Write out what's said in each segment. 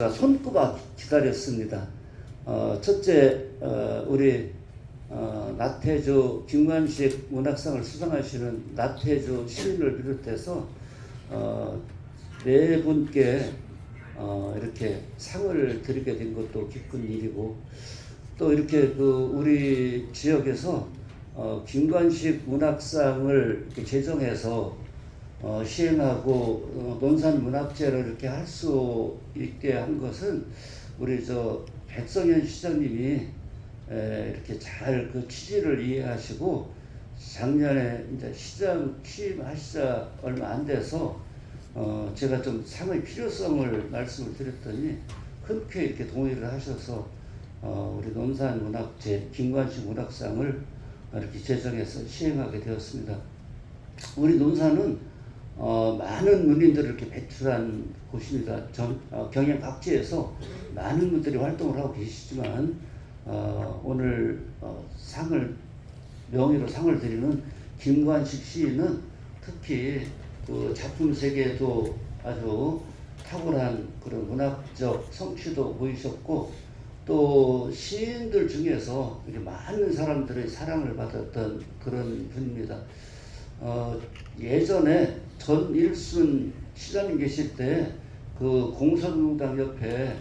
손꼽아 기다렸습니다. 어, 첫째 어, 우리 어, 나태주 김관식 문학상을 수상하시는 나태주 시인을 비롯해서 어, 네 분께 어, 이렇게 상을 드리게 된 것도 기쁜 일이고 또 이렇게 그 우리 지역에서 어, 김관식 문학상을 이렇게 제정해서 어, 시행하고 어, 논산 문학제를 이렇게 할 수 있게 한 것은 우리 저 백성현 시장님이 에, 이렇게 잘 그 취지를 이해하시고 작년에 이제 시장 취임하시자 얼마 안 돼서 어, 제가 좀 상의 필요성을 말씀을 드렸더니 흔쾌히 이렇게 동의를 하셔서 어, 우리 논산 문학제 김관식 문학상을 이렇게 제정해서 시행하게 되었습니다. 우리 논산은 어, 많은 문인들을 이렇게 배출한 곳입니다. 전, 어, 경영 각지에서 많은 분들이 활동을 하고 계시지만 어, 오늘 어, 상을 명의로 상을 드리는 김관식 시인은 특히 그 작품 세계에도 아주 탁월한 그런 문학적 성취도 보이셨고 또 시인들 중에서 많은 사람들의 사랑을 받았던 그런 분입니다. 어, 예전에 전일순 시장님 계실 때 그 공선공당 옆에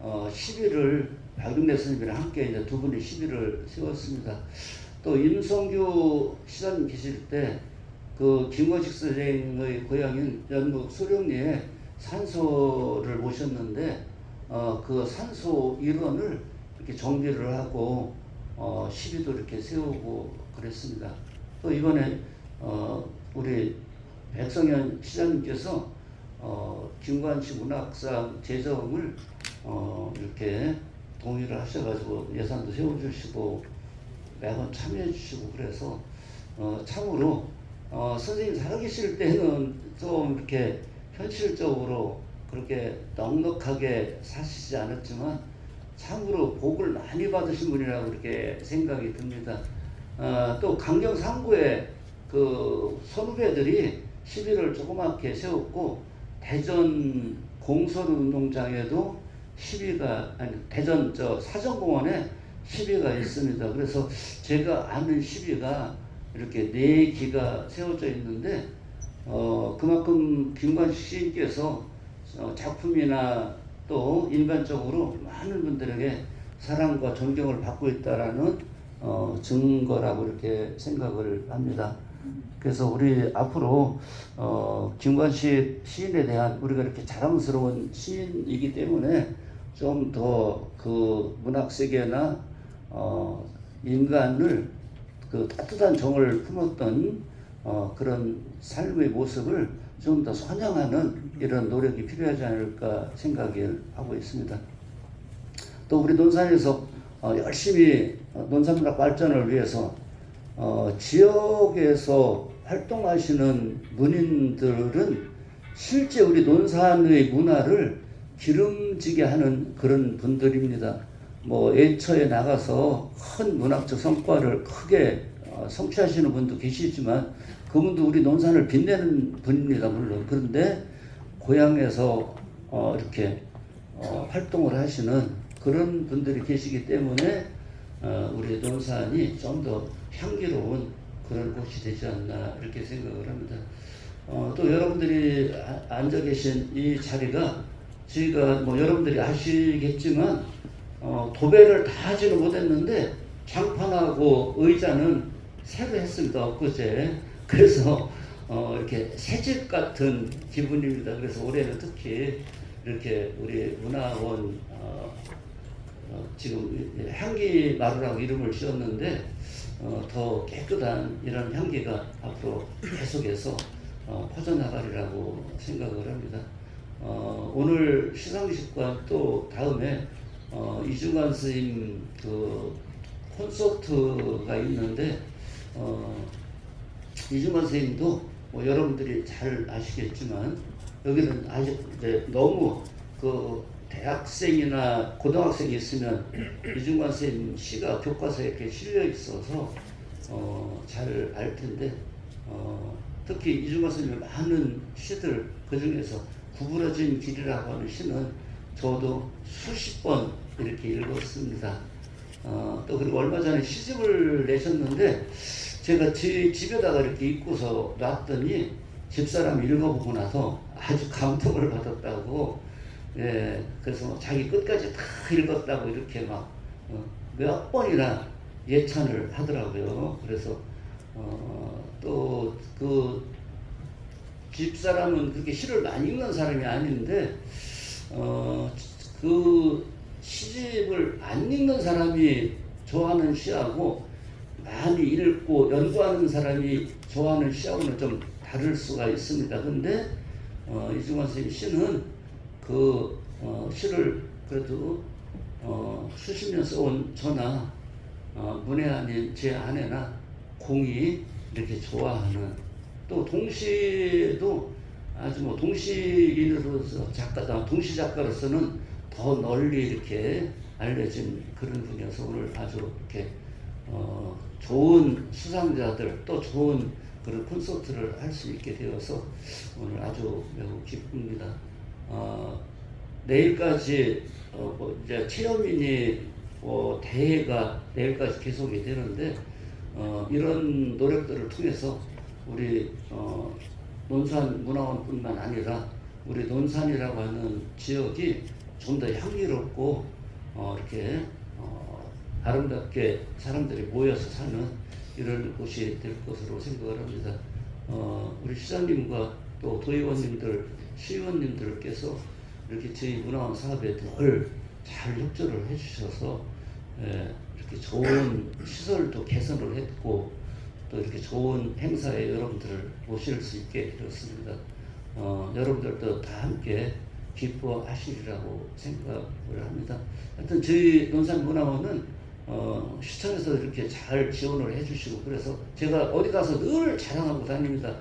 어, 시비를 박윤래 스님이랑 함께 이제 두 분이 시비를 세웠습니다. 또 임성규 시장님 계실 때 그 김건식 선생의 고향인 연북 소룡리에 산소를 모셨는데 어, 그 산소 일원을 이렇게 정비를 하고 어, 시비도 이렇게 세우고 그랬습니다. 또 이번에 어, 우리 백성현 시장님께서 어, 김관식 문학상 제정을 어, 이렇게 동의를 하셔가지고 예산도 세워주시고 매번 참여해주시고 그래서 어, 참으로 어, 선생님 살아계실 때는 좀 이렇게 현실적으로 그렇게 넉넉하게 사시지 않았지만 참으로 복을 많이 받으신 분이라고 그렇게 생각이 듭니다. 어, 또 강경 상구에 그 선후배들이 시비를 조그맣게 세웠고 대전 공설운동장에도 시비가 아니 대전 저 사정공원에 시비가 있습니다. 그래서 제가 아는 시비가 이렇게 네 기가 세워져 있는데 어 그만큼 김관식 시인께서 어, 작품이나 또 인간적으로 많은 분들에게 사랑과 존경을 받고 있다라는 어, 증거라고 이렇게 생각을 합니다. 그래서 우리 앞으로 어, 김관식 시인에 대한 우리가 이렇게 자랑스러운 시인이기 때문에 좀 더 그 문학 세계나 어, 인간을 그 따뜻한 정을 품었던 어, 그런 삶의 모습을 좀 더 선양하는 이런 노력이 필요하지 않을까 생각을 하고 있습니다. 또 우리 논산에서 어, 열심히 어, 논산문학 발전을 위해서 어, 지역에서 활동하시는 문인들은 실제 우리 논산의 문화를 기름지게 하는 그런 분들입니다. 뭐 애처에 나가서 큰 문학적 성과를 크게 어, 성취하시는 분도 계시지만 그분도 우리 논산을 빛내는 분입니다 물론 그런데 고향에서 어, 이렇게 어, 활동을 하시는 그런 분들이 계시기 때문에 어, 우리 논산이 좀 더 향기로운 그런 곳이 되지 않나 이렇게 생각을 합니다. 어, 또 여러분들이 아- 앉아 계신 이 자리가 저희가 뭐 여러분들이 아시겠지만 어, 도배를 다 하지는 못했는데 장판하고 의자는 새로 했습니다 엊그제 그래서 어, 이렇게 새집 같은 기분입니다 그래서 올해는 특히 이렇게 우리 문화원 어, 어, 지금 향기 마루라고 이름을 지었는데 어, 더 깨끗한 이런 향기가 앞으로 계속해서 어, 퍼져나가리라고 생각을 합니다. 어, 오늘 시상식과 또 다음에 어, 이중관 스님 그 콘서트가 있는데 어, 이중관 선생님도 뭐 여러분들이 잘 아시겠지만 여기는 아직 너무 그 대학생이나 고등학생이 있으면 이중관 선생님 시가 교과서에 이렇게 실려 있어서 어, 잘 알 텐데 어, 특히 이중관 선생님의 많은 시들 그 중에서 구부러진 길이라고 하는 시는 저도 수십 번 이렇게 읽었습니다. 어, 또 그리고 얼마 전에 시집을 내셨는데 제가 제 집에다가 이렇게 입고서 놨더니 집사람이 읽어보고 나서 아주 감동을 받았다고 예, 그래서 뭐 자기 끝까지 다 읽었다고 이렇게 막 어, 몇 번이나 예찬을 하더라고요. 그래서 어, 또그 집사람은 그렇게 시를 많이 읽는 사람이 아닌데 어, 그 시집을 안 읽는 사람이 좋아하는 시하고 많이 읽고 연구하는 사람이 좋아하는 시하고는 좀 다를 수가 있습니다. 근데 어, 이중환 선생님 시는 그 어, 시를 그래도 어, 수십 년 써온 저나 어, 문혜 아닌 제 아내나 공이 이렇게 좋아하는 또 동시도 아주 뭐 동시인으로서 작가, 아, 동시 작가로서는 더 널리 이렇게 알려진 그런 분이어서 오늘 아주 이렇게 어, 좋은 수상자들 또 좋은 그런 콘서트를 할 수 있게 되어서 오늘 아주 매우 기쁩니다. 어, 내일까지 어, 뭐 이제 체험인이 뭐 대회가 내일까지 계속이 되는데 어, 이런 노력들을 통해서 우리 어, 논산 문화원뿐만 아니라 우리 논산이라고 하는 지역이 좀 더 향기롭고 어, 이렇게 어, 아름답게 사람들이 모여서 사는 이런 곳이 될 것으로 생각을 합니다. 어, 우리 시장님과 또 도의원님들, 시의원님들께서 이렇게 저희 문화원 사업에 늘 잘 협조를 해주셔서 예, 이렇게 좋은 시설도 개선을 했고 또 이렇게 좋은 행사에 여러분들을 모실 수 있게 되었습니다. 어, 여러분들도 다 함께 기뻐하시리라고 생각을 합니다. 하여튼 저희 논산문화원은 어, 시청에서 이렇게 잘 지원을 해주시고 그래서 제가 어디 가서 늘 자랑하고 다닙니다.